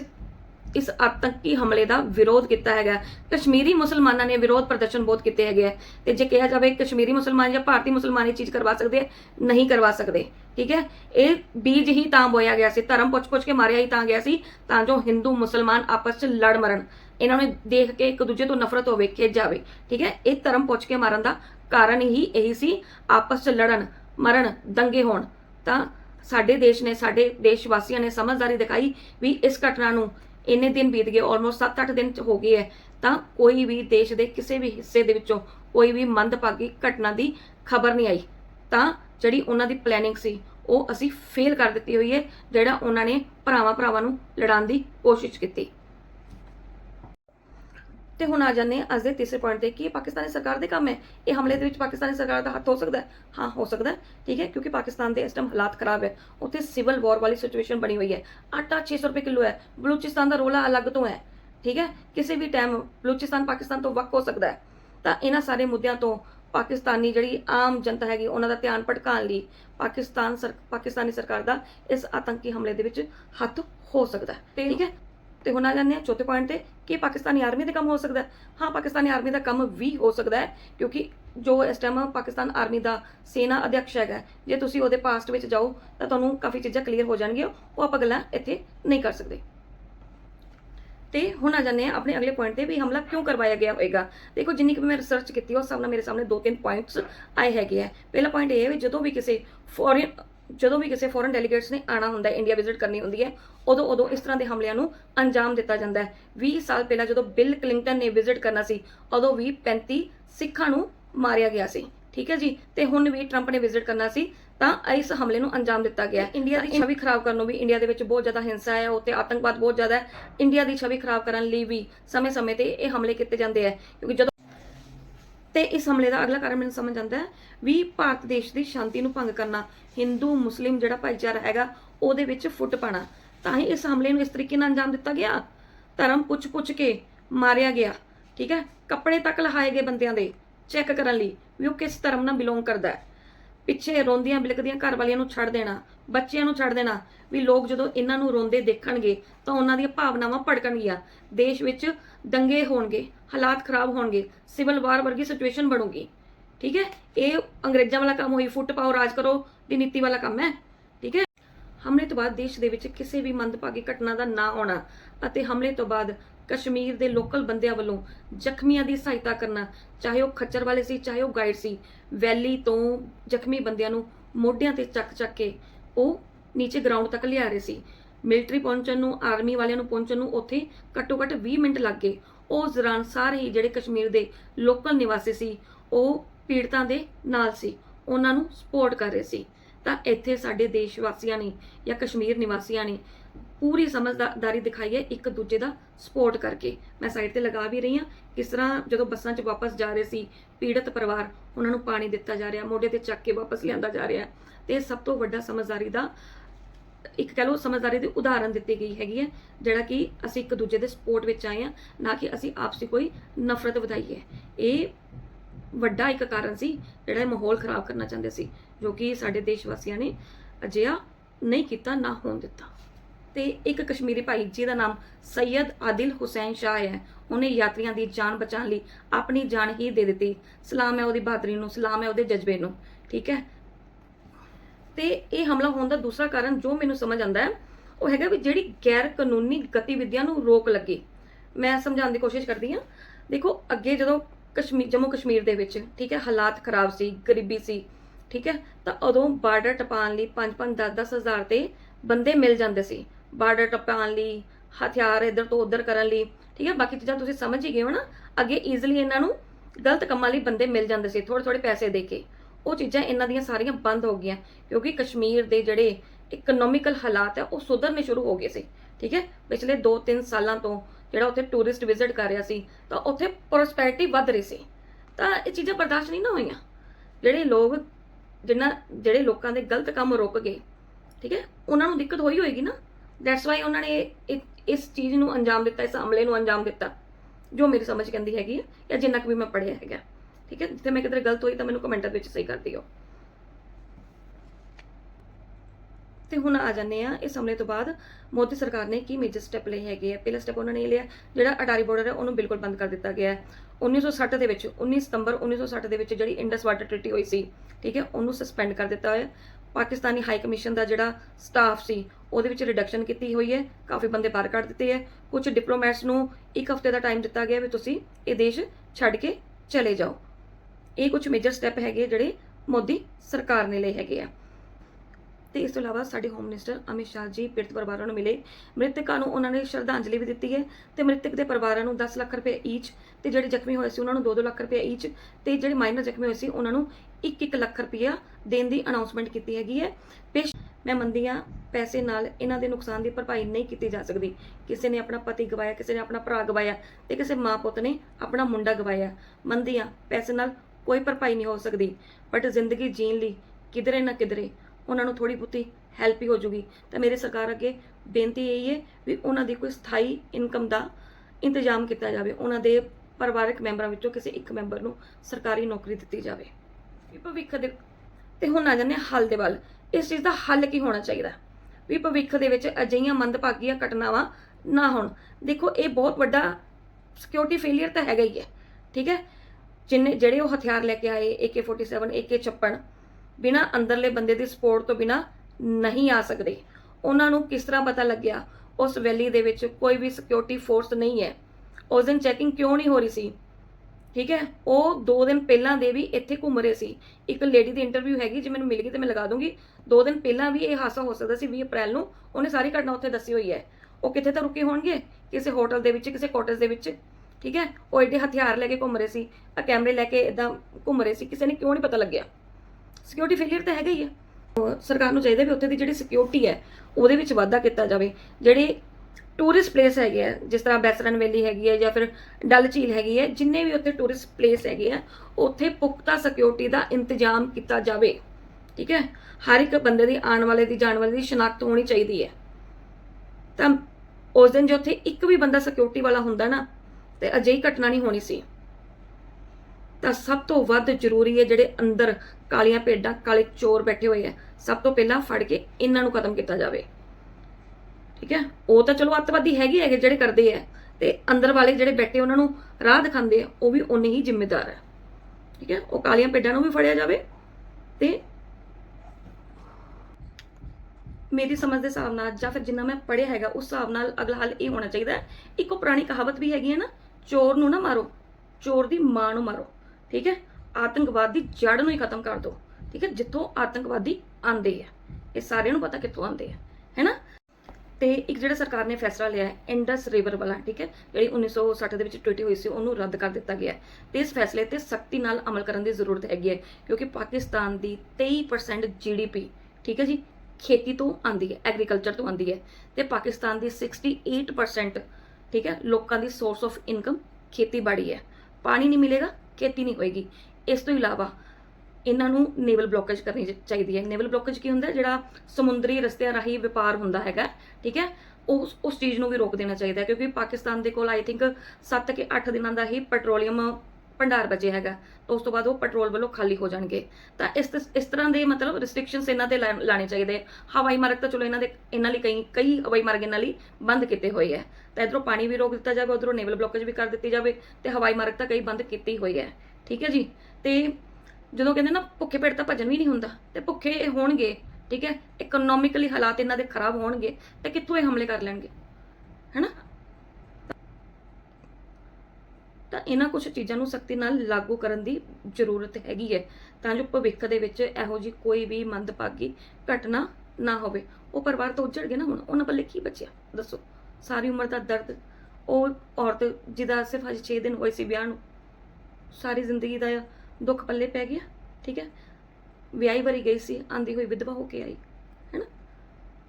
ਇਸ ਆਤੰਕੀ ਹਮਲੇ ਦਾ ਵਿਰੋਧ ਕੀਤਾ ਹੈਗਾ। ਕਸ਼ਮੀਰੀ ਮੁਸਲਮਾਨਾਂ ਨੇ ਵਿਰੋਧ ਪ੍ਰਦਰਸ਼ਨ ਬਹੁਤ ਕੀਤੇ ਹੈਗੇ ਆ। ਤੇ ਜੇ ਕਿਹਾ ਜਾਵੇ ਕਸ਼ਮੀਰੀ ਮੁਸਲਮਾਨ ਜਾਂ ਭਾਰਤੀ ਮੁਸਲਮਾਨ ਇਹ ਚੀਜ਼ ਕਰਵਾ ਸਕਦੇ ਨਹੀਂ ਕਰਵਾ ਸਕਦੇ। ਠੀਕ ਹੈ? ਇਹ ਬੀਜ ਹੀ ਤਾਂ ਬੋਇਆ ਗਿਆ ਸੀ, ਧਰਮ ਪੁੱਛ-ਪੁੱਛ ਕੇ ਮਾਰਿਆ ਹੀ ਤਾਂ ਗਿਆ ਸੀ, ਤਾਂ ਜੋ ਹਿੰਦੂ ਮੁਸਲਮਾਨ ਆਪਸ 'ਚ ਲੜ ਮਰਨ। ਇਹਨਾਂ ਨੂੰ ਦੇਖ ਕੇ ਇੱਕ ਦੂਜੇ ਤੋਂ ਨਫ਼ਰਤ ਹੋਵੇ ਕਿ ਜਾਵੇ। ਠੀਕ ਹੈ? ਇਹ ਧਰਮ ਪੁੱਛ ਕੇ ਮਾਰਨ ਦਾ ਕਾਰਨ ਹੀ ਇਹੀ ਸੀ, ਆਪਸ 'ਚ ਲੜਨ, ਮਰਨ, ਦੰਗੇ ਹੋਣ। ਤਾਂ ਸਾਡੇ ਦੇਸ਼ ਨੇ, ਸਾਡੇ ਦੇਸ਼ ਵਾਸੀਆਂ ਨੇ ਸਮਝਦਾਰੀ ਦਿਖਾਈ ਵੀ ਇਸ ਘਟਨਾ ਨੂੰ ਇੰਨੇ ਦਿਨ ਬੀਤ ਗਏ ਆਲਮੋਸਟ 7-8 ਦਿਨ ਚ ਹੋ ਗਏ ਹੈ ਤਾਂ ਕੋਈ ਵੀ ਦੇਸ਼ ਦੇ ਕਿਸੇ ਵੀ ਹਿੱਸੇ ਦੇ ਵਿੱਚੋਂ ਕੋਈ ਵੀ ਮੰਦਭਾਗੀ ਘਟਨਾ ਦੀ ਖਬਰ ਨਹੀਂ ਆਈ। ਤਾਂ ਜਿਹੜੀ ਉਹਨਾਂ ਦੀ ਪਲੈਨਿੰਗ ਸੀ, ਉਹ ਅਸੀਂ ਫੇਲ ਕਰ ਦਿੱਤੀ ਹੋਈ ਹੈ ਜਿਹੜਾ ਉਹਨਾਂ ਨੇ ਭਰਾਵਾਂ ਭਰਾਵਾਂ ਨੂੰ ਲੜਾਉਣ ਦੀ ਕੋਸ਼ਿਸ਼ ਕੀਤੀ। ਤੇ ਹੁਣ ਆ ਜਾਂਦੇ ਹਾਂ ਅੱਜ ਦੇ ਤੀਸਰੇ ਪੁਆਇੰਟ ਤੇ ਕਿ ਇਹ ਪਾਕਿਸਤਾਨੀ ਸਰਕਾਰ ਦੇ ਕੰਮ ਹੈ। ਇਹ ਹਮਲੇ ਦੇ ਵਿੱਚ ਪਾਕਿਸਤਾਨੀ ਸਰਕਾਰ ਦਾ ਹੱਥ ਹੋ ਸਕਦਾ ਹੈ? ਹਾਂ ਹੋ ਸਕਦਾ ਠੀਕ ਹੈ ਕਿਉਂਕਿ ਪਾਕਿਸਤਾਨ ਦੇ ਇਸ ਟਾਈਮ ਹਾਲਾਤ ਖਰਾਬ ਹੈ। ਉੱਥੇ ਸਿਵਲ ਵਾਰ ਵਾਲੀ ਸਿਚੁਏਸ਼ਨ ਬਣੀ ਹੋਈ ਹੈ। ਆਟਾ 600 ਰੁਪਏ ਕਿਲੋ ਹੈ। ਬਲੂਚਿਸਤਾਨ ਦਾ ਰੋਲਾ ਅਲੱਗ ਤੋਂ ਹੈ ਠੀਕ ਹੈ? ਕਿਸੇ ਵੀ ਟਾਈਮ ਬਲੂਚਿਸਤਾਨ ਪਾਕਿਸਤਾਨ ਤੋਂ ਵੱਖ ਹੋ ਸਕਦਾ ਹੈ। ਤਾਂ ਇਹਨਾਂ ਸਾਰੇ ਮੁੱਦਿਆਂ ਤੋਂ ਪਾਕਿਸਤਾਨੀ ਜਿਹੜੀ ਆਮ ਜਨਤਾ ਹੈਗੀ ਉਹਨਾਂ ਦਾ ਧਿਆਨ ਭਟਕਾਉਣ ਲਈ ਪਾਕਿਸਤਾਨ ਸਰ ਪਾਕਿਸਤਾਨੀ ਸਰਕਾਰ ਦਾ ਇਸ ਆਤੰਕੀ ਹਮਲੇ ਦੇ ਵਿੱਚ ਹੱਥ ਹੋ ਸਕਦਾ ਹੈ ਠੀਕ ਹੈ? ਤੇ ਹੁਣ ਆ ਜਾਂਦੇ ਹਾਂ ਚੌਥੇ ਪੁਆਇੰਟ ਤੇ ਕਿ ਪਾਕਿਸਤਾਨੀ ਆਰਮੀ ਦਾ ਕੰਮ ਹੋ ਸਕਦਾ ਹਾਂ। ਪਾਕਿਸਤਾਨੀ ਆਰਮੀ ਦਾ ਕੰਮ ਵੀ ਹੋ ਸਕਦਾ ਹੈ, ਕਿਉਂਕਿ ਜੋ ਇਸ ਟਾਈਮ ਪਾਕਿਸਤਾਨ ਆਰਮੀ ਦਾ ਸੈਨਾ ਅਧਿਕਸ਼ ਹੈਗਾ ਜੇ ਤੁਸੀਂ ਉਹਦੇ ਪਾਸਟ ਵਿੱਚ ਜਾਓ, ਤਾਂ ਤੁਹਾਨੂੰ ਕਾਫੀ ਚੀਜ਼ਾਂ ਕਲੀਅਰ ਹੋ ਜਾਣਗੀਆਂ, ਉਹ ਆਪਾਂ ਗੱਲਾਂ ਇੱਥੇ ਨਹੀਂ ਕਰ ਸਕਦੇ। ਤੇ ਹੁਣ ਆ ਜਾਂਦੇ ਆ ਆਪਣੇ ਅਗਲੇ ਪੁਆਇੰਟ ਤੇ ਵੀ ਹਮਲਾ ਕਿਉਂ ਕਰਵਾਇਆ ਗਿਆ ਹੋਵੇਗਾ ਦੇਖੋ, ਜਿੰਨੀ ਕਿ ਮੈਂ ਰਿਸਰਚ ਕੀਤੀ ਉਸ ਹਿਸਾਬ ਨਾਲ ਮੇਰੇ ਸਾਹਮਣੇ ਦੋ ਤਿੰਨ ਪੁਆਇੰਟਸ ਆਏ ਹੈਗੇ ਆ। ਪਹਿਲਾ ਪੁਆਇੰਟ ਇਹ ਹੈ ਵੀ ਜਦੋਂ ਵੀ ਕਿਸੇ ਫੋਰਨ ਜਦੋਂ ਵੀ ਕਿਸੇ ਫੋਰਨ ਡੈਲੀਗੇਟਸ ਨੇ ਆਣਾ ਹੁੰਦਾ ਹੈ ਇੰਡੀਆ ਵਿਜ਼ਿਟ ਕਰਨੀ ਹੁੰਦੀ ਹੈ ਉਦੋਂ ਉਦੋਂ ਇਸ ਤਰ੍ਹਾਂ ਦੇ ਹਮਲਿਆਂ ਨੂੰ ਅੰਜਾਮ ਦਿੱਤਾ ਜਾਂਦਾ ਹੈ। 20 ਸਾਲ ਪਹਿਲਾਂ ਜਦੋਂ ਬਿਲ ਕਲਿੰਟਨ ਨੇ ਵਿਜ਼ਿਟ ਕਰਨਾ ਸੀ ਉਦੋਂ ਵੀ 35 ਸਿੱਖਾਂ ਨੂੰ ਮਾਰਿਆ ਗਿਆ ਸੀ। ਠੀਕ ਹੈ ਜੀ? ਤੇ ਹੁਣ ਵੀ ਟਰੰਪ ਨੇ ਵਿਜ਼ਿਟ ਕਰਨਾ ਸੀ ਤਾਂ ਇਸ ਹਮਲੇ ਨੂੰ ਅੰਜਾਮ ਦਿੱਤਾ ਗਿਆ। ਇੰਡੀਆ ਦੀ ਛਵੀ ਖਰਾਬ ਕਰਨ ਨੂੰ ਵੀ ਇੰਡੀਆ ਦੇ ਵਿੱਚ ਬਹੁਤ ਜ਼ਿਆਦਾ ਹਿੰਸਾ ਹੈ ਉੱਤੇ ਆਤੰਕਵਾਦ ਬਹੁਤ ਜ਼ਿਆਦਾ ਹੈ। ਇੰਡੀਆ ਦੀ ਛਵੀ ਖਰਾਬ ਕਰਨ ਲਈ ਵੀ ਸਮੇਂ-ਸਮੇਂ ਤੇ ਇਹ ਹਮਲੇ ਕੀਤੇ ਜਾਂਦੇ ਹੈ ਕਿਉਂਕਿ ਜਦੋਂ ਤੇ ਇਸ ਹਮਲੇ ਦਾ ਅਗਲਾ ਕਾਰਨ ਮੈਨੂੰ ਸਮਝ ਆਉਂਦਾ ਹੈ ਵੀ ਭਾਰਤ ਦੇਸ਼ ਦੀ ਸ਼ਾਂਤੀ ਨੂੰ ਭੰਗ ਕਰਨਾ, ਹਿੰਦੂ, ਮੁਸਲਿਮ ਜਿਹੜਾ ਭਾਈਚਾਰਾ ਹੈਗਾ, ਉਹਦੇ ਵਿੱਚ ਫੁੱਟ ਪਾਣਾ ਤਾਂ ਹੀ ਇਸ ਹਮਲੇ ਨੂੰ ਇਸ ਤਰੀਕੇ ਨਾਲ ਅੰਜਾਮ ਦਿੱਤਾ ਗਿਆ। ਧਰਮ ਪੁੱਛ-ਪੁੱਛ ਕੇ ਮਾਰਿਆ ਗਿਆ, ਠੀਕ ਹੈ? ਕੱਪੜੇ ਤੱਕ ਲਹਾਏ ਗਏ ਬੰਦਿਆਂ ਦੇ, ਚੈੱਕ ਕਰਨ ਲਈ ਵੀ ਉਹ ਕਿਸ ਧਰਮ ਨਾਲ ਬਿਲੋਂਗ ਕਰਦਾ ਹੈ। ਪਿੱਛੇ ਰੋਂਦੀਆਂ ਬਿਲਕਦੀਆਂ ਘਰ ਵਾਲੀਆਂ ਨੂੰ ਛੱਡ ਦੇਣਾ, ਬੱਚਿਆਂ ਨੂੰ ਛੱਡ ਦੇਣਾ, ਵੀ ਲੋਕ ਜਦੋਂ ਇਹਨਾਂ ਨੂੰ ਰੋਂਦੇ ਦੇਖਣਗੇ ਤਾਂ ਉਹਨਾਂ ਦੀਆਂ ਭਾਵਨਾਵਾਂ ਭੜਕਣਗੀਆਂ। ਦੇਸ਼ ਵਿੱਚ ਦੰਗੇ ਹੋਣਗੇ, ਹਾਲਾਤ ਖਰਾਬ ਹੋਣਗੇ, ਸਿਵਲ ਵਾਰ ਵਰਗੀ ਸਿਚੁਏਸ਼ਨ ਬਣੂਗੀ। ਠੀਕ ਹੈ? ਇਹ ਅੰਗਰੇਜ਼ਾਂ ਵਾਲਾ ਕੰਮ ਹੋਈ, ਫੁੱਟ ਪਾਓ, ਰਾਜ ਕਰੋ, ਦੀ ਨੀਤੀ ਵਾਲਾ ਕੰਮ ਹੈ। ਠੀਕ ਹੈ? ਹਮਲੇ ਤੋਂ ਬਾਅਦ ਦੇਸ਼ ਦੇ ਵਿੱਚ ਕਿਸੇ ਵੀ ਮੰਦਭਾਗੀ ਘਟਨਾ ਦਾ ਨਾ ਆਉਣਾ ਅਤੇ ਹਮਲੇ ਤੋਂ ਬਾਅਦ ਕਸ਼ਮੀਰ ਦੇ ਲੋਕਲ ਬੰਦਿਆਂ ਵੱਲੋਂ ਜ਼ਖਮੀਆਂ ਦੀ ਸਹਾਇਤਾ ਕਰਨਾ, ਚਾਹੇ ਉਹ ਖੱਚਰ ਵਾਲੇ ਸੀ, ਚਾਹੇ ਉਹ ਗਾਈਡ ਸੀ, ਵੈਲੀ ਤੋਂ ਜ਼ਖਮੀ ਬੰਦਿਆਂ ਨੂੰ ਮੋਢਿਆਂ ਤੇ ਚੱਕ ਚੱਕ ਕੇ ਉਹ ਨੀਚੇ ਗਰਾਊਂਡ ਤੱਕ ਲਿਆ ਰਹੇ ਸੀ। ਮਿਲਟਰੀ ਪਹੁੰਚਣ ਨੂੰ ਆਰਮੀ ਵਾਲਿਆਂ ਨੂੰ ਪਹੁੰਚਣ ਨੂੰ ਉੱਥੇ ਘੱਟੋ ਘੱਟ 20 ਮਿੰਟ ਲੱਗ ਗਏ। ਉਸ ਦੌਰਾਨ ਸਾਰੇ ਹੀ ਜਿਹੜੇ ਕਸ਼ਮੀਰ ਦੇ ਲੋਕਲ ਨਿਵਾਸੀ ਸੀ, ਉਹ ਪੀੜਤਾਂ ਦੇ ਨਾਲ ਸੀ, ਉਹਨਾਂ ਨੂੰ ਸਪੋਰਟ ਕਰ ਰਹੇ ਸੀ। ਤਾਂ ਇੱਥੇ ਸਾਡੇ ਦੇਸ਼ ਵਾਸੀਆਂ ਨੇ ਜਾਂ ਕਸ਼ਮੀਰ ਨਿਵਾਸੀਆਂ ਨੇ ਪੂਰੀ ਸਮਝਦਾਰੀ ਦਿਖਾਈ ਹੈ ਇੱਕ ਦੂਜੇ ਦਾ ਸਪੋਰਟ ਕਰਕੇ। ਮੈਂ ਸਾਈਡ ਤੇ ਲਗਾ ਵੀ ਰਹੀ ਹਾਂ। ਕਿਸ ਤਰ੍ਹਾਂ ਜਦੋਂ ਬੱਸਾਂ 'ਚ ਵਾਪਸ ਜਾ ਰਹੇ ਸੀ, ਪੀੜਤ ਪਰਿਵਾਰ, ਉਹਨਾਂ ਨੂੰ ਪਾਣੀ ਦਿੱਤਾ ਜਾ ਰਿਹਾ, ਮੋਢੇ ਤੇ ਚੱਕ ਕੇ ਵਾਪਸ ਲਿਆਂਦਾ ਜਾ ਰਿਹਾ। ਤੇ ਇਹ ਸਭ ਤੋਂ ਵੱਡਾ ਸਮਝਦਾਰੀ ਦਾ, ਇੱਕ ਕਹ ਲਓ ਸਮਝਦਾਰੀ ਦੀ ਉਦਾਹਰਨ ਦਿੱਤੀ ਗਈ ਹੈਗੀ ਹੈ, ਜਿਹੜਾ ਕਿ ਅਸੀਂ ਇੱਕ ਦੂਜੇ ਦੇ ਸਪੋਰਟ ਵਿੱਚ ਆਏ ਹਾਂ, ਨਾ ਕਿ ਅਸੀਂ ਆਪਸੀ ਕੋਈ ਨਫ਼ਰਤ ਵਧਾਈ ਹੈ। ਇਹ ਵੱਡਾ ਇੱਕ ਕਾਰਨ ਸੀ, ਜਿਹੜਾ ਇਹ ਮਾਹੌਲ ਖਰਾਬ ਕਰਨਾ ਚਾਹੁੰਦੇ ਸੀ, ਜੋ ਕਿ ਸਾਡੇ ਦੇਸ਼ ਵਾਸੀਆਂ ਨੇ ਅਜਿਹਾ ਨਹੀਂ ਕੀਤਾ, ਨਾ ਹੋਣ ਦਿੱਤਾ। ਤੇ ਇੱਕ ਕਸ਼ਮੀਰੀ ਭਾਈ ਜਿਹਦਾ ਨਾਮ ਸੈਯਦ ਆਦਿਲ ਹੁਸੈਨ ਸ਼ਾਹ ਹੈ। ਉਹਨੇ ਯਾਤਰੀਆਂ ਦੀ ਜਾਨ ਬਚਾਉਣ ਲਈ ਆਪਣੀ ਜਾਨ ਹੀ ਦੇ ਦਿੱਤੀ। ਸਲਾਮ ਹੈ ਉਹਦੀ ਬਹਾਦਰੀ ਨੂੰ, ਸਲਾਮ ਹੈ ਉਹਦੇ ਜਜ਼ਬੇ ਨੂੰ। ਠੀਕ ਹੈ? ਤੇ ਇਹ ਹਮਲਾ ਹੋਣ ਦਾ ਦੂਸਰਾ ਕਾਰਨ ਜੋ ਮੈਨੂੰ ਸਮਝ ਆਉਂਦਾ ਹੈ, ਉਹ ਹੈਗਾ ਵੀ ਜਿਹੜੀ ਗੈਰ ਕਾਨੂੰਨੀ ਗਤੀਵਿਧੀਆਂ ਨੂੰ ਰੋਕ ਲੱਗੇ। ਮੈਂ ਸਮਝਾਉਣ ਦੀ ਕੋਸ਼ਿਸ਼ ਕਰਦੀ ਹਾਂ। ਦੇਖੋ, ਅੱਗੇ ਜਦੋਂ ਕਸ਼ਮੀਰ ਜੰਮੂ ਕਸ਼ਮੀਰ ਦੇ ਵਿੱਚ, ਠੀਕ ਹੈ, ਹਾਲਾਤ ਖਰਾਬ ਸੀ, ਗਰੀਬੀ ਸੀ, ਠੀਕ ਹੈ, ਤਾਂ ਉਦੋਂ ਬਾਰਡਰ ਟਪਾਉਣ ਲਈ 5-5 10-10 ਹਜ਼ਾਰ ਤੇ ਬੰਦੇ ਮਿਲ ਜਾਂਦੇ ਸੀ। ਬਾਰਡਰ ਟਪਾਉਣ ਲਈ, ਹਥਿਆਰ ਇੱਧਰ ਤੋਂ ਉੱਧਰ ਕਰਨ ਲਈ, ਠੀਕ ਹੈ? ਬਾਕੀ ਚੀਜ਼ਾਂ ਤੁਸੀਂ ਸਮਝ ਹੀ ਗਏ ਹੋ ਨਾ? ਅੱਗੇ ਈਜ਼ੀਲੀ ਇਹਨਾਂ ਨੂੰ ਗਲਤ ਕੰਮਾਂ ਲਈ ਬੰਦੇ ਮਿਲ ਜਾਂਦੇ ਸੀ ਥੋੜੇ ਥੋੜੇ ਪੈਸੇ ਦੇ ਕੇ। ਉਹ ਚੀਜ਼ਾਂ ਇਹਨਾਂ ਦੀਆਂ ਸਾਰੀਆਂ ਬੰਦ ਹੋ ਗਈਆਂ, ਕਿਉਂਕਿ ਕਸ਼ਮੀਰ ਦੇ ਜਿਹੜੇ ਇਕਨੋਮਿਕਲ ਹਾਲਾਤ ਹੈ, ਉਹ ਸੁਧਰਨੇ ਸ਼ੁਰੂ ਹੋ ਗਏ ਸੀ, ਠੀਕ ਹੈ? ਪਿਛਲੇ 2-3 ਸਾਲਾਂ ਤੋਂ ਜਿਹੜਾ ਉੱਥੇ ਟੂਰਿਸਟ ਵਿਜ਼ਿਟ ਕਰ ਰਿਹਾ ਸੀ, ਤਾਂ ਉੱਥੇ ਪ੍ਰੋਸਪੈਰਿਟੀ ਵੱਧ ਰਹੀ ਸੀ। ਤਾਂ ਇਹ ਚੀਜ਼ਾਂ ਬਰਦਾਸ਼ਤ ਨਹੀਂ ਨਾ ਹੋਈਆਂ। ਜਿਹੜੇ ਲੋਕ ਜਿਨ੍ਹਾਂ ਜਿਹੜੇ ਲੋਕਾਂ ਦੇ ਗਲਤ ਕੰਮ ਰੁਕ ਗਏ, ਠੀਕ ਹੈ? ਉਹਨਾਂ ਨੂੰ ਦਿੱਕਤ ਹੋਈ ਹੋਏਗੀ ਨਾ? ਦੈਟਸ ਵਾਈ ਉਹਨਾਂ ਨੇ ਇਹ- ਇਸ ਚੀਜ਼ ਨੂੰ ਅੰਜਾਮ ਦਿੱਤਾ, ਇਸ ਹਮਲੇ ਨੂੰ ਅੰਜਾਮ ਦਿੱਤਾ, ਜੋ ਮੇਰੀ ਸਮਝ ਕਹਿੰਦੀ ਹੈਗੀ ਹੈ ਜਾਂ ਜਿੰਨਾ ਕੁ ਵੀ ਮੈਂ ਪੜ੍ਹਿਆ ਹੈਗਾ। ਠੀਕ ਹੈ? ਜਿੱਥੇ ਮੈਂ ਕਿਤੇ ਗਲਤ ਹੋਈ ਤਾਂ ਮੈਨੂੰ ਕਮੈਂਟਾਂ ਵਿੱਚ ਸਹੀ ਕਰ ਦਿਓ। ਤੇ ਹੁਣ ਆ ਜਾਂਦੇ ਆ ਇਸ ਹਮਲੇ ਤੋਂ ਬਾਅਦ ਮੋਦੀ ਸਰਕਾਰ ਨੇ ਕੀ ਮੇਜਰ ਸਟੈਪ ਲਏ ਹੈਗੇ ਆ? ਪਹਿਲਾ ਸਟੈਪ ਉਹਨਾਂ ਨੇ ਇਹ ਲਿਆ, ਜਿਹੜਾ ਅਟਾਰੀ ਬਾਰਡਰ ਹੈ, ਉਹਨੂੰ ਬਿਲਕੁਲ ਬੰਦ ਕਰ ਦਿੱਤਾ ਗਿਆ ਹੈ। 1960 ਦੇ ਵਿੱਚ 19 ਸਤੰਬਰ 1960 ਦੇ ਵਿੱਚ ਜਿਹੜੀ ਇੰਡਸ ਵਾਟਰ ਟ੍ਰੀਟੀ ਹੋਈ ਸੀ, ਠੀਕ ਹੈ, ਉਹਨੂੰ ਸਸਪੈਂਡ ਕਰ ਦਿੱਤਾ ਹੋਇਆ। ਪਾਕਿਸਤਾਨੀ ਹਾਈ ਕਮਿਸ਼ਨ ਦਾ ਜਿਹੜਾ ਸਟਾਫ ਸੀ, ਉਹਦੇ ਵਿੱਚ ਰਿਡਕਸ਼ਨ ਕੀਤੀ ਹੋਈ ਹੈ, ਕਾਫੀ ਬੰਦੇ ਬਾਹਰ ਕੱਢ ਦਿੱਤੇ ਹੈ। ਕੁਝ ਡਿਪਲੋਮੈਟਸ ਨੂੰ ਇੱਕ ਹਫ਼ਤੇ ਦਾ ਟਾਈਮ ਦਿੱਤਾ ਗਿਆ ਵੀ ਤੁਸੀਂ ਇਹ ਦੇਸ਼ ਛੱਡ ਕੇ ਚਲੇ ਜਾਓ। ਇਹ ਕੁਝ ਮੇਜਰ ਸਟੈਪ ਹੈਗੇ ਜਿਹੜੇ ਮੋਦੀ ਸਰਕਾਰ ਨੇ ਲਏ ਹੈਗੇ ਆ। ਤੇ ਇਸ ਤੋਂ ਇਲਾਵਾ ਸਾਡੇ ਹੋਮ ਮਿਨਿਸਟਰ ਅਮਿਤ ਸ਼ਾਹ ਜੀ, ਪੀੜਤ ਪਰਿਵਾਰਾਂ ਨੂੰ ਮਿਲੇ। ਮ੍ਰਿਤਕਾਂ ਨੂੰ ਉਹਨਾਂ ਨੇ ਸ਼ਰਧਾਂਜਲੀ ਵੀ ਦਿੱਤੀ ਹੈ ਤੇ ਮ੍ਰਿਤਕ ਦੇ ਪਰਿਵਾਰਾਂ ਨੂੰ 10 ਲੱਖ ਰੁਪਏ ਈਚ ਤੇ ਜਿਹੜੇ ਜ਼ਖਮੀ ਹੋਏ ਸੀ ਉਹਨਾਂ ਨੂੰ 2-2 ਲੱਖ ਰੁਪਏ ਈਚ ਤੇ ਜਿਹੜੇ ਮਾਈਨਰ ਜ਼ਖਮੀ ਹੋਏ ਸੀ ਉਹਨਾਂ ਨੂੰ 1-1 ਲੱਖ ਰੁਪਇਆ ਦੇਣ ਦੀ ਅਨਾਉਂਸਮੈਂਟ ਕੀਤੀ ਹੈਗੀ ਹੈ। ਪੇਸ਼ ਮੈਂ ਮੰਨਦੀ ਹਾਂ ਪੈਸੇ ਨਾਲ ਇਹਨਾਂ ਦੇ ਨੁਕਸਾਨ ਦੀ ਭਰਪਾਈ ਨਹੀਂ ਕੀਤੀ ਜਾ ਸਕਦੀ। ਕਿਸੇ ਨੇ ਆਪਣਾ ਪਤੀ ਗਵਾਇਆ, ਕਿਸੇ ਨੇ ਆਪਣਾ ਭਰਾ ਗਵਾਇਆ ਤੇ ਕਿਸੇ ਮਾਂ ਪੁੱਤ ਨੇ ਆਪਣਾ ਮੁੰਡਾ ਗਵਾਇਆ। ਮੰਨਦੀ ਹਾਂ ਪੈਸੇ ਨਾਲ ਕੋਈ ਭਰਪਾਈ ਨਹੀਂ ਹੋ ਸਕਦੀ ਬਟ ਜ਼ਿੰਦਗੀ ਜੀਣ ਲਈ ਕਿਧਰੇ ਨਾ ਕਿਧਰੇ ਉਹਨਾਂ ਨੂੰ ਥੋੜੀ ਬਹੁਤੀ ਹੈਲਪ ਹੀ ਹੋ ਜੂਗੀ ਤਾਂ ਮੇਰੇ ਸਰਕਾਰ ਅੱਗੇ ਬੇਨਤੀ ਇਹ ਹੈ ਵੀ ਉਹਨਾਂ ਦੀ ਕੋਈ ਸਥਾਈ ਇਨਕਮ ਦਾ ਇੰਤਜ਼ਾਮ ਕੀਤਾ ਜਾਵੇ। ਉਹਨਾਂ ਦੇ ਪਰਿਵਾਰਕ ਮੈਂਬਰਾਂ ਵਿੱਚੋਂ ਕਿਸੇ ਇੱਕ ਮੈਂਬਰ ਨੂੰ ਸਰਕਾਰੀ ਨੌਕਰੀ ਦਿੱਤੀ ਜਾਵੇ। ਵੀ ਭਵਿੱਖ ਦੇ ਤੇ ਹੁਣ ਆ ਜਾਂਦੇ ਹਾਂ ਹੱਲ ਦੇ ਵੱਲ। ਇਸ ਚੀਜ਼ ਦਾ ਹੱਲ ਕੀ ਹੋਣਾ ਚਾਹੀਦਾ? ਵੀ ਭਵਿੱਖ ਦੇ ਵਿੱਚ ਅਜਿਹੀਆਂ ਮੰਦਭਾਗੀਆਂ ਘਟਨਾਵਾਂ ਨਾ ਹੋਣ। ਦੇਖੋ, ਇਹ ਬਹੁਤ ਵੱਡਾ ਸਿਕਿਉਰਿਟੀ ਫੇਲਿਅਰ ਤਾਂ ਹੈਗਾ ਹੀ ਹੈ। ਠੀਕ ਹੈ? ਜਿੰਨੇ, ਜਿਹੜੇ ਉਹ ਹਥਿਆਰ ਲੈ ਕੇ ਆਏ AK47 AK56 ਬਿਨਾ ਅੰਦਰਲੇ ਬੰਦੇ ਦੀ ਸਪੋਰਟ ਤੋਂ ਬਿਨਾ ਨਹੀਂ ਆ ਸਕਦੇ। ਉਹਨਾਂ ਨੂੰ ਕਿਸ ਤਰ੍ਹਾਂ ਪਤਾ ਲੱਗਿਆ? ਉਸ ਵੈਲੀ ਦੇ ਵਿੱਚ ਕੋਈ ਵੀ ਸਿਕਿਉਰਿਟੀ ਫੋਰਸ ਨਹੀਂ ਹੈ। ਉਸ ਦਿਨ ਚੈਕਿੰਗ ਕਿਉਂ ਨਹੀਂ ਹੋ ਰਹੀ ਸੀ? ਠੀਕ ਹੈ? ਉਹ 2 ਦਿਨ ਪਹਿਲਾਂ ਦੇ ਵੀ ਇੱਥੇ ਘੁੰਮ ਰਹੇ ਸੀ। ਇੱਕ ਲੇਡੀ ਦੀ ਇੰਟਰਵਿਊ ਹੈਗੀ, ਜੇ ਮੈਨੂੰ ਮਿਲ ਗਈ ਤੇ ਮੈਂ ਲਗਾ ਦੂੰਗੀ। 2 ਦਿਨ ਪਹਿਲਾਂ ਵੀ ਇਹ ਹਾਦਸਾ ਹੋ ਸਕਦਾ ਸੀ 20 ਅਪ੍ਰੈਲ ਨੂੰ। ਉਹਨੇ ਸਾਰੀ ਘਟਨਾ ਉੱਥੇ ਦੱਸੀ ਹੋਈ ਹੈ। ਉਹ ਕਿੱਥੇ ਤਾਂ ਰੁਕੇ ਹੋਣਗੇ? ਕਿਸੇ ਹੋਟਲ ਦੇ ਵਿੱਚ, ਕਿਸੇ ਕਾਟੇਜ ਦੇ ਵਿੱਚ? ਠੀਕ ਹੈ? ਉਹ ਏਡੇ ਹਥਿਆਰ ਲੈ ਕੇ ਘੁੰਮ ਰਹੇ ਸੀ। ਆ ਕੈਮਰੇ ਲੈ ਕੇ ਇਦਾਂ ਘੁੰਮ ਰਹੇ ਸੀ। ਕਿਸੇ ਨੇ ਕਿਉਂ ਨਹੀਂ ਪਤਾ ਲੱਗਿਆ? ਸਿਕਿਉਰਿਟੀ ਫੇਲਿਅਰ ਤਾਂ ਹੈਗਾ ਹੀ ਹੈ ਸਰਕਾਰ ਨੂੰ ਚਾਹੀਦਾ ਵੀ ਉੱਥੇ ਦੀ ਜਿਹੜੀ ਸਿਕਿਉਰਿਟੀ ਹੈ, ਉਹਦੇ ਵਿੱਚ ਵਾਧਾ ਕੀਤਾ ਜਾਵੇ। ਜਿਹੜੇ ਟੂਰਿਸਟ ਪਲੇਸ ਹੈਗੇ ਆ, ਜਿਸ ਤਰ੍ਹਾਂ ਬੈਸਰਨ ਵੈਲੀ ਹੈਗੀ ਹੈ ਜਾਂ ਫਿਰ ਡਲ ਝੀਲ ਹੈਗੀ ਹੈ ਜਿੰਨੇ ਵੀ ਉੱਥੇ ਟੂਰਿਸਟ ਪਲੇਸ ਹੈਗੇ ਆ, ਉੱਥੇ ਪੁਖਤਾ ਸਿਕਿਉਰਿਟੀ ਦਾ ਇੰਤਜ਼ਾਮ ਕੀਤਾ ਜਾਵੇ। ਠੀਕ ਹੈ? ਹਰ ਇੱਕ ਬੰਦੇ ਦੀ ਆਉਣ ਵਾਲੇ ਦੀ, ਜਾਣ ਵਾਲੇ ਦੀ ਸ਼ਨਾਖਤ ਹੋਣੀ ਚਾਹੀਦੀ ਹੈ। ਤਾਂ ਉਸ ਦਿਨ ਜੇ ਉੱਥੇ ਇੱਕ ਵੀ ਬੰਦਾ ਸਿਕਿਉਰਿਟੀ ਵਾਲਾ ਹੁੰਦਾ ਨਾ, ਤੇ ਅਜਿਹੀ ਘਟਨਾ ਨਹੀਂ ਹੋਣੀ ਸੀ। ਤਾਂ ਸਭ ਤੋਂ ਵੱਧ ਜ਼ਰੂਰੀ ਹੈ ਜਿਹੜੇ ਅੰਦਰ ਕਾਲੀਆਂ ਭੇਡਾਂ, ਕਾਲੇ ਚੋਰ ਬੈਠੇ ਹੋਏ ਆ ਸਭ ਤੋਂ ਪਹਿਲਾਂ ਫੜ ਕੇ ਇਹਨਾਂ ਨੂੰ ਖਤਮ ਕੀਤਾ ਜਾਵੇ। ਠੀਕ ਹੈ? ਉਹ ਤਾਂ ਚਲੋ ਅੱਤਵਾਦੀ ਹੈਗੇ ਹੈਗੇ ਜਿਹੜੇ ਕਰਦੇ ਆ ਤੇ ਅੰਦਰ ਵਾਲੇ ਜਿਹੜੇ ਬੈਠੇ ਉਹਨਾਂ ਨੂੰ ਰਾਹ ਦਿਖਾਉਂਦੇ ਆ ਉਹ ਵੀ ਉਨੇ ਹੀ ਜ਼ਿੰਮੇਦਾਰ ਹੈ। ਠੀਕ ਹੈ? ਉਹ ਕਾਲੀਆਂ ਭੇਡਾਂ ਨੂੰ ਵੀ ਫੜਿਆ ਜਾਵੇ ਤੇ ਮੇਰੀ ਸਮਝ ਦੇ ਹਿਸਾਬ ਨਾਲ ਜਾਂ ਫਿਰ ਜਿੰਨਾ ਮੈਂ ਪੜ੍ਹਿਆ ਹੈਗਾ, ਉਸ ਹਿਸਾਬ ਨਾਲ ਅਗਲਾ ਹੱਲ ਇਹ ਹੋਣਾ ਚਾਹੀਦਾ ਹੈ। ਇੱਕ ਉਹ ਪੁਰਾਣੀ ਕਹਾਵਤ ਵੀ ਹੈਗੀ ਹੈ ਨਾ, ਚੋਰ ਨੂੰ ਨਾ ਮਾਰੋ, ਚੋਰ ਦੀ ਮਾਂ ਨੂੰ ਮਾਰੋ। ਠੀਕ ਹੈ? ਆਤੰਕਵਾਦ ਦੀ ਜੜ ਨੂੰ ਹੀ ਖਤਮ ਕਰ ਦਿਓ। ਠੀਕ ਹੈ? ਜਿੱਥੋਂ ਆਤੰਕਵਾਦੀ ਆਂਦੇ ਆ। ਇਹ ਸਾਰਿਆਂ ਨੂੰ ਪਤਾ ਕਿੱਥੋਂ ਆਂਦੇ ਆ। ਹੈਨਾ? ਤੇ ਇੱਕ ਜਿਹੜਾ ਸਰਕਾਰ ਨੇ ਫੈਸਲਾ ਲਿਆ ਹੈ, ਇੰਡਸ ਰਿਵਰ ਵਾਲਾ, ਠੀਕ ਹੈ? ਜਿਹੜੀ 1960 ਦੇ ਵਿੱਚ ਟੁੱਟੀ ਹੋਈ ਸੀ, ਉਹਨੂੰ ਰੱਦ ਕਰ ਦਿੱਤਾ ਗਿਆ ਹੈ। ਤੇ ਇਸ ਫੈਸਲੇ ਤੇ ਸਖਤੀ ਨਾਲ ਅਮਲ ਕਰਨ ਦੀ ਜ਼ਰੂਰਤ ਹੈਗੀ ਹੈ, ਕਿਉਂਕਿ ਪਾਕਿਸਤਾਨ ਦੀ 23% ਜੀਡੀਪੀ ਠੀਕ ਹੈ ਜੀ, ਖੇਤੀ ਤੋਂ ਆਂਦੀ ਹੈ ਐਗਰੀਕਲਚਰ ਤੋਂ ਆਂਦੀ ਹੈ। ਤੇ ਪਾਕਿਸਤਾਨ ਦੀ 68% ਠੀਕ ਹੈ, ਲੋਕਾਂ ਦੀ ਸੋਰਸ ਆਫ ਇਨਕਮ ਖੇਤੀਬਾੜੀ ਹੈ। ਪਾਣੀ ਨਹੀਂ ਮਿਲੇਗਾ ਖੇਤੀ ਨਹੀਂ ਹੋਏਗੀ। ਇਸ ਤੋਂ ਇਲਾਵਾ ਇਹਨਾਂ ਨੂੰ ਨੇਵਲ ਬਲੋਕੇਜ ਕਰਨੀ ਚਾਹੀਦੀ ਹੈ। ਨੇਵਲ ਬਲੋਕੇਜ ਕੀ ਹੁੰਦਾ? ਜਿਹੜਾ ਸਮੁੰਦਰੀ ਰਸਤਿਆਂ ਰਾਹੀਂ ਵਪਾਰ ਹੁੰਦਾ ਹੈਗਾ, ਠੀਕ ਹੈ? ਉਸ ਉਸ ਚੀਜ਼ ਨੂੰ ਵੀ ਰੋਕ ਦੇਣਾ ਚਾਹੀਦਾ ਕਿਉਂਕਿ ਪਾਕਿਸਤਾਨ ਦੇ ਕੋਲ ਆਈ ਥਿੰਕ 7 ਕਿ 8 ਦਿਨਾਂ ਦਾ ਹੀ ਪੈਟਰੋਲੀਅਮ ਭੰਡਾਰ ਬਚੇ ਹੈਗਾ, ਤਾਂ ਉਸ ਤੋਂ ਬਾਅਦ ਉਹ ਪੈਟਰੋਲ ਵੱਲੋਂ ਖਾਲੀ ਹੋ ਜਾਣਗੇ। ਤਾਂ ਇਸ ਇਸ ਤਰ੍ਹਾਂ ਦੇ ਮਤਲਬ ਰਿਸਟ੍ਰਿਕਸ਼ਨਸ ਇਹਨਾਂ ਤੇ ਲਾ- ਲਾਣੇ ਚਾਹੀਦੇ। ਹਵਾਈ ਮਾਰਗ ਤਾਂ ਚਲੋ ਇਹਨਾਂ ਦੇ, ਇਹਨਾਂ ਲਈ ਕਈ ਕਈ ਹਵਾਈ ਮਾਰਗ ਇਹਨਾਂ ਲਈ ਬੰਦ ਕੀਤੇ ਹੋਏ ਹੈ। ਤਾਂ ਇਧਰੋਂ ਪਾਣੀ ਵੀ ਰੋਕ ਦਿੱਤਾ ਜਾਵੇ, ਉਧਰੋਂ ਨੇਵਲ ਬਲੋਕੇਜ ਵੀ ਕਰ ਦਿੱਤੀ ਜਾਵੇ, ਤੇ ਹਵਾਈ ਮਾਰਗ ਤਾਂ ਕਈ ਬੰਦ ਕੀਤੀ ਹੋਈ ਹੈ। ਠੀਕ ਹੈ ਜੀ? ਤੇ ਜਦੋਂ ਕਹਿੰਦੇ ਨਾ ਭੁੱਖੇ ਪੇਟ ਤਾਂ ਭਜਨ ਵੀ ਨਹੀਂ ਹੁੰਦਾ, ਤੇ ਭੁੱਖੇ ਇਹ ਹੋਣਗੇ, ਠੀਕ ਹੈ? ਇਕਨੋਮਿਕਲੀ ਹਾਲਾਤ ਇਹਨਾਂ ਦੇ ਖਰਾਬ ਹੋਣਗੇ, ਤੇ ਕਿੱਥੋਂ ਇਹ ਹਮਲੇ ਕਰ ਲੈਣਗੇ? ਹੈਨਾ? ਤਾਂ ਇਹਨਾਂ ਕੁਝ ਚੀਜ਼ਾਂ ਨੂੰ ਸਖਤੀ ਨਾਲ ਲਾਗੂ ਕਰਨ ਦੀ ਜ਼ਰੂਰਤ ਹੈਗੀ ਹੈ। ਤਾਂ ਜੋ ਭਵਿੱਖ ਦੇ ਵਿੱਚ ਇਹੋ ਜੀ ਕੋਈ ਵੀ ਮੰਦਭਾਗੀ ਘਟਨਾ ਨਾ ਹੋਵੇ। ਉਹ ਪਰਿਵਾਰ ਤੋਂ ਉੱਜੜ ਗਏ ਨਾ ਹੁਣ। ਉਹਨਾਂ ਪੱਲੇ ਕੀ ਬਚਿਆ? ਦੱਸੋ। ਸਾਰੀ ਉਮਰ ਦਾ ਦਰਦ। ਉਹ ਔਰਤ ਜਿਹਦਾ ਸਿਰਫ ਹਜੇ 6 ਦਿਨ ਹੋਏ ਸੀ ਵਿਆਹ ਨੂੰ। ਸਾਰੀ ਜ਼ਿੰਦਗੀ ਦਾ ਦੁੱਖ ਪੱਲੇ ਪੈ ਗਿਆ। ਠੀਕ ਹੈ? ਵਿਆਹੀ ਵਾਰੀ ਗਈ ਸੀ। ਆਂਦੀ ਹੋਈ ਵਿਧਵਾ ਹੋ ਕੇ ਆਈ। ਹੈਨਾ?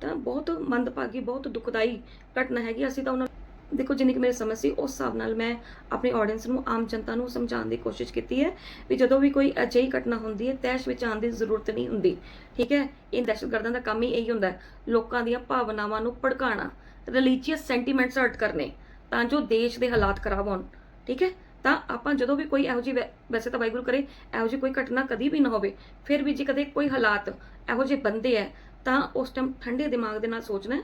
ਤਾਂ ਬਹੁਤ ਮੰਦਭਾਗੀ, ਬਹੁਤ ਦੁਖਦਾਈ ਘਟਨਾ ਹੈਗੀ। ਅਸੀਂ ਤਾਂ ਉਹਨਾਂ ਦੇਖੋ, ਜਿੰਨੀ ਕਿ ਮੇਰੇ ਸਮਝ ਸੀ, ਉਸ ਹਿਸਾਬ ਨਾਲ ਮੈਂ ਆਪਣੀ ਆਡੀਅנס ਨੂੰ ਆਮ ਜਨਤਾ ਨੂੰ ਸਮਝਾਉਣ ਦੀ ਕੋਸ਼ਿਸ਼ ਕੀਤੀ ਹੈ ਵੀ ਜਦੋਂ ਵੀ ਕੋਈ ਅਜਿਹੀ ਘਟਨਾ ਹੁੰਦੀ ਹੈ, ਤੈਸ਼ ਵਿੱਚ ਆਉਣ ਦੀ ਜ਼ਰੂਰਤ ਨਹੀਂ ਹੁੰਦੀ, ਠੀਕ ਹੈ? ਇਹ ਦਹਿਸ਼ਤਗਰਦਾਂ ਦਾ ਕੰਮ ਹੀ ਇਹੀ ਹੁੰਦਾ ਲੋਕਾਂ ਦੀਆਂ ਭਾਵਨਾਵਾਂ ਨੂੰ ਭੜਕਾਉਣਾ ਰਿਲੀਜੀਅਸ ਸੈਂਟੀਮੈਂਟਸ ਹਰਟ ਕਰਨੇ, ਤਾਂ ਜੋ ਦੇਸ਼ ਦੇ ਹਾਲਾਤ ਖਰਾਬ ਹੋਣ, ਠੀਕ ਹੈ? ਤਾਂ ਆਪਾਂ ਜਦੋਂ ਵੀ ਕੋਈ ਇਹੋ ਜਿਹੀ ਵੈ- ਵੈਸੇ ਤਾਂ ਵਾਹਿਗੁਰੂ ਕਰੇ, ਇਹੋ ਜਿਹੀ ਕੋਈ ਘਟਨਾ ਕਦੀ ਵੀ ਨਾ ਹੋਵੇ, ਫਿਰ ਵੀ ਜੇ ਕਦੇ ਕੋਈ ਹਾਲਾਤ ਇਹੋ ਜਿਹੇ ਬੰਦੇ ਹੈ, ਤਾਂ ਉਸ ਟਾਈਮ ਠੰਡੇ ਦਿਮਾਗ ਦੇ ਨਾਲ ਸੋਚਣਾ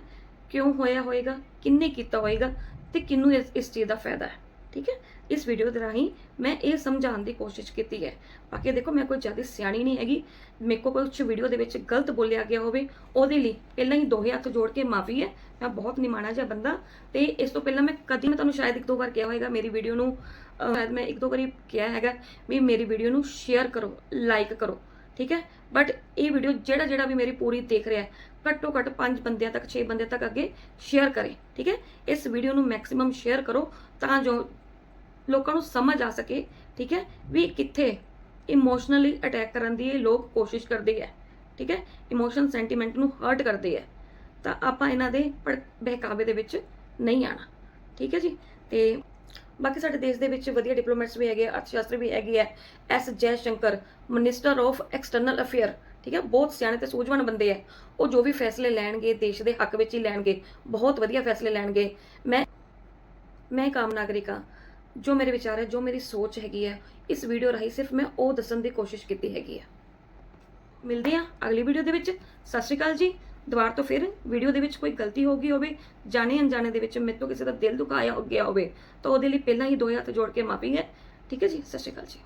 ਕਿਉਂ ਹੋਇਆ ਹੋਏਗਾ, ਕਿੰਨੇ ਕੀਤਾ ਹੋਏਗਾ ਤੇ ਕਿੰਨੂੰ ਇਸ ਇਸ ਚੀਜ਼ ਦਾ ਫਾਇਦਾ ਹੈ, ਠੀਕ ਹੈ? ਇਸ ਵੀਡੀਓ ਦੇ ਰਾਹੀਂ ਮੈਂ ਇਹ ਸਮਝਾਉਣ ਦੀ ਕੋਸ਼ਿਸ਼ ਕੀਤੀ ਹੈ। ਬਾਕੀ ਦੇਖੋ, ਮੈਂ ਕੋਈ ਜ਼ਿਆਦਾ ਸਿਆਣੀ ਨਹੀਂ ਹੈਗੀ। ਮੇਰੇ ਕੋਲ ਕੁਝ ਵੀਡੀਓ ਦੇ ਵਿੱਚ ਗਲਤ ਬੋਲਿਆ ਗਿਆ ਹੋਵੇ, ਉਹਦੇ ਲਈ ਪਹਿਲਾਂ ਹੀ ਦੋਹੇ ਹੱਥ ਜੋੜ ਕੇ ਮਾਫੀ ਹੈ। ਮੈਂ ਬਹੁਤ ਨਿਮਾਣਾ ਜਿਹਾ ਬੰਦਾ ਤੇ ਇਸ ਤੋਂ ਪਹਿਲਾਂ ਮੈਂ ਕਦੀ ਮੈਂ ਤੁਹਾਨੂੰ ਸ਼ਾਇਦ ਇੱਕ ਦੋ ਵਾਰ ਕਿਹਾ ਹੋਵੇਗਾ ਮੇਰੀ ਵੀਡੀਓ ਨੂੰ ਸ਼ਾਇਦ ਮੈਂ ਇੱਕ ਦੋ ਵਾਰੀ ਕਿਹਾ ਹੈਗਾ ਵੀ ਮੇਰੀ ਵੀਡੀਓ ਨੂੰ ਸ਼ੇਅਰ ਕਰੋ ਲਾਈਕ ਕਰੋ। ਠੀਕ ਹੈ? ਬਟ ਇਹ ਵੀਡੀਓ ਜਿਹੜਾ ਜਿਹੜਾ ਵੀ ਮੇਰੀ ਪੂਰੀ ਦੇਖ ਰਿਹਾ ਘੱਟੋ ਘੱਟ 5 ਬੰਦਿਆਂ ਤੱਕ 6 ਬੰਦਿਆਂ ਤੱਕ ਅੱਗੇ ਸ਼ੇਅਰ ਕਰੇ, ਠੀਕ ਹੈ? ਇਸ ਵੀਡੀਓ ਨੂੰ ਮੈਕਸਿਮਮ ਸ਼ੇਅਰ ਕਰੋ ਤਾਂ ਜੋ ਲੋਕਾਂ ਨੂੰ ਸਮਝ ਆ ਸਕੇ, ਠੀਕ ਹੈ? ਵੀ ਕਿੱਥੇ ਇਮੋਸ਼ਨਲੀ ਅਟੈਕ ਕਰਨ ਦੀ ਇਹ ਲੋਕ ਕੋਸ਼ਿਸ਼ ਕਰਦੇ ਹੈ, ਠੀਕ ਹੈ? ਇਮੋਸ਼ਨ ਸੈਂਟੀਮੈਂਟ ਨੂੰ ਹਰਟ ਕਰਦੇ ਹੈ। ਤਾਂ ਆਪਾਂ ਇਹਨਾਂ ਦੇ ਭੜ- ਬਹਿਕਾਵੇ ਦੇ ਵਿੱਚ ਨਹੀਂ ਆਣਾ ਠੀਕ ਹੈ ਜੀ? ਤੇ ਬਾਕੀ ਸਾਡੇ ਦੇਸ਼ ਦੇ ਵਿੱਚ ਵਧੀਆ ਡਿਪਲੋਮੈਟਸ ਵੀ ਹੈਗੇ ਅਰਥ ਸ਼ਾਸਤਰੀ ਵੀ ਹੈਗੇ ਹੈ S Jaishankar minister of external affair ਠੀਕ ਹੈ ਬਹੁਤ ਸਿਆਣੇ ਤੇ ਸੂਝਵਾਨ ਬੰਦੇ ਹੈ ਉਹ ਜੋ ਵੀ ਫੈਸਲੇ ਲੈਣਗੇ, ਦੇਸ਼ ਦੇ ਹੱਕ ਵਿੱਚ ਹੀ ਲੈਣਗੇ, ਬਹੁਤ ਵਧੀਆ ਫੈਸਲੇ ਲੈਣਗੇ। ਮੈਂ ਮੈਂ ਇੱਕ ਆਮ ਨਾਗਰਿਕ ਹਾਂ, ਜੋ ਮੇਰੇ ਵਿਚਾਰ ਹੈ, ਜੋ ਮੇਰੀ ਸੋਚ ਹੈਗੀ ਹੈ, ਇਸ ਵੀਡੀਓ ਰਾਹੀਂ ਸਿਰਫ ਮੈਂ ਉਹ ਦੱਸਣ ਦੀ ਕੋਸ਼ਿਸ਼ ਕੀਤੀ ਹੈਗੀ ਹੈ ਮਿਲਦੇ ਹਾਂ ਅਗਲੀ ਵੀਡੀਓ ਦੇ ਵਿੱਚ। ਸਤਿ ਸ਼੍ਰੀ ਅਕਾਲ ਜੀ। ਦੁਬਾਰਾ ਤੋਂ ਫਿਰ ਵੀਡੀਓ ਦੇ ਵਿੱਚ ਕੋਈ ਗਲਤੀ ਹੋ ਗਈ ਹੋਵੇ, ਜਾਣੇ ਅਣਜਾਣੇ ਦੇ ਵਿੱਚ ਮੇਰੇ ਤੋਂ ਕਿਸੇ ਦਾ ਦਿਲ ਦੁਖਾਇਆ ਗਿਆ ਹੋਵੇ, ਤਾਂ ਉਹਦੇ ਲਈ ਪਹਿਲਾਂ ਹੀ ਦੋ ਹੱਥ ਜੋੜ ਕੇ ਮਾਫੀ ਹੈ। ਠੀਕ ਹੈ ਜੀ? ਸਤਿ ਸ਼੍ਰੀ ਅਕਾਲ ਜੀ।